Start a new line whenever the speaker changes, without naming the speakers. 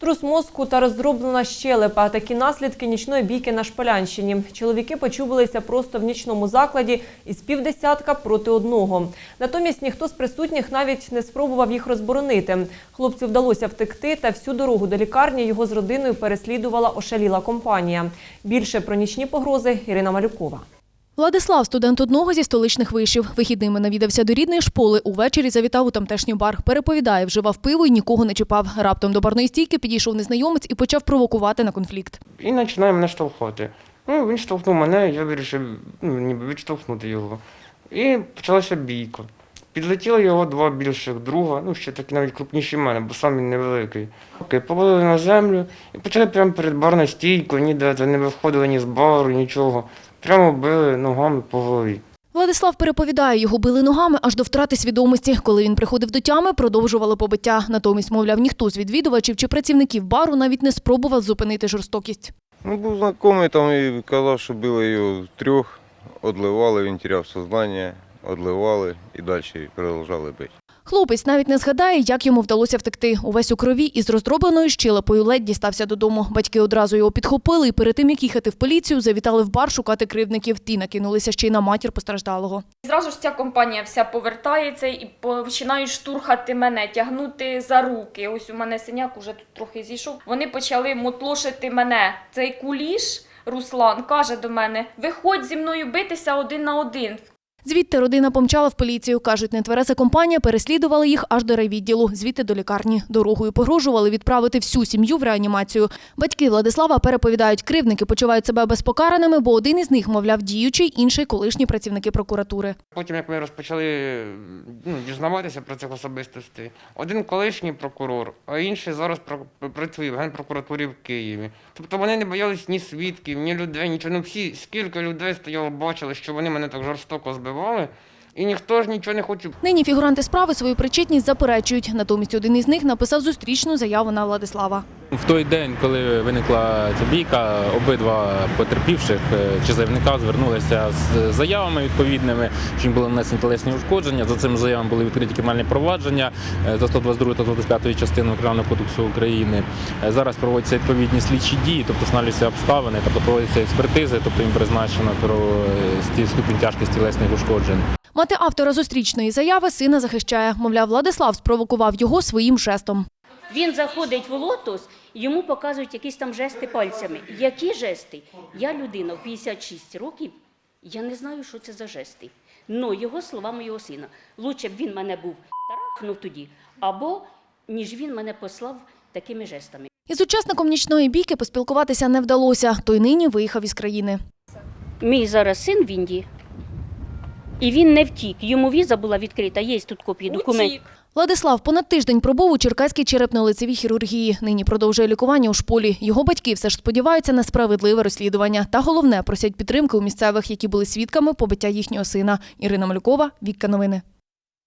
Струс мозку та роздроблена щелепа. Такі наслідки нічної бійки на Шполянщині. Чоловіки почубилися просто в нічному закладі із півдесятка проти одного. Натомість ніхто з присутніх навіть не спробував їх розборонити. Хлопцю вдалося втекти, та всю дорогу до лікарні його з родиною переслідувала ошаліла компанія. Більше про нічні погрози Ірина Малюкова.
Владислав, студент одного зі столичних вишів. Вихідними навідався до рідної школи. Увечері завітав у тамтешній бар. Переповідає, вживав пиво і нікого не чіпав. Раптом до барної стійки підійшов незнайомець і почав провокувати на конфлікт.
І починає мене штовхати. Ну, він штовхнув мене, я вирішив ну, ніби відштовхнути його. І почалася бійка. Підлетіли його два більших друга, ну ще такі навіть крупніші мене, бо сам він невеликий. Окей, повалили на землю і почали прямо перед барною стійкою, ніде не виходили ні з бару, нічого. Прямо били ногами по голові.
Владислав переповідає, його били ногами аж до втрати свідомості. Коли він приходив до тями, продовжували побиття. Натомість, мовляв, ніхто з відвідувачів чи працівників бару навіть не спробував зупинити жорстокість.
Ну, був знайомий там і казав, що били його трьох, одливали, він теряв сознання, одливали і далі продовжали бити.
Хлопець навіть не згадає, як йому вдалося втекти. Увесь у крові із роздробленою щелепою ледь дістався додому. Батьки одразу його підхопили і перед тим, як їхати в поліцію, завітали в бар шукати кривдників. Ті накинулися ще й на матір постраждалого.
Зразу ж ця компанія вся повертається і починають штурхати мене, тягнути за руки. Ось у мене синяк уже тут трохи зійшов. Вони почали мотлошити мене. Цей куліш Руслан каже до мене: виходь зі мною битися один на один.
Звідти родина помчала в поліцію. Кажуть, нетвереза компанія переслідувала їх аж до райвідділу, звідти до лікарні. Дорогою погрожували відправити всю сім'ю в реанімацію. Батьки Владислава переповідають, кривдники почувають себе безпокараними, бо один із них, мовляв, діючий, інший колишні працівники прокуратури.
Потім, як ми розпочали ну, дізнаватися про цих особистостей, один колишній прокурор, а інший зараз працює в Генпрокуратурі в Києві. Тобто вони не боялись ні свідків, ні людей, нічого. Ну всі, скільки людей стояло, бачили, що вони мене так жорстоко збивали, agora, і ніхто ж нічого не хоче
Нині фігуранти справи свою причетність заперечують. Натомість один із них написав зустрічну заяву на Владислава.
В той день, коли виникла ця бійка, обидва потерпівших е, чи заявника звернулися з заявами відповідними, що їм були нанесені тілесні ушкодження. За цим заявам були відкриті кримінальні провадження е, за 122 та 125 частинами Кримінального кодексу України. Е, Зараз проводяться відповідні слідчі дії, тобто встановлюються обставини, тобто проводяться експертизи, тобто їм призначено про ступінь тяжкість тілесних ушкоджень.
Мати автора зустрічної заяви сина захищає. Мовляв, Владислав спровокував його своїм жестом.
Він заходить в лотос, йому показують якісь там жести пальцями. Які жести? Я людина в 56 років, я не знаю, що це за жести. Ну, його слова моєго сина. Лучше б він мене був тарахнув тоді, або ніж він мене послав такими жестами.
Із учасником нічної бійки поспілкуватися не вдалося. Той нині виїхав із країни.
Мій зараз син в Індії, і він не втік. Йому віза була відкрита, є тут копії документів.
Владислав понад тиждень пробув у Черкаській черепно-лицевій хірургії. Нині продовжує лікування у шполі. Його батьки все ж сподіваються на справедливе розслідування. Та головне просять підтримки у місцевих, які були свідками побиття їхнього сина. Ірина Малюкова, Вікка Новини.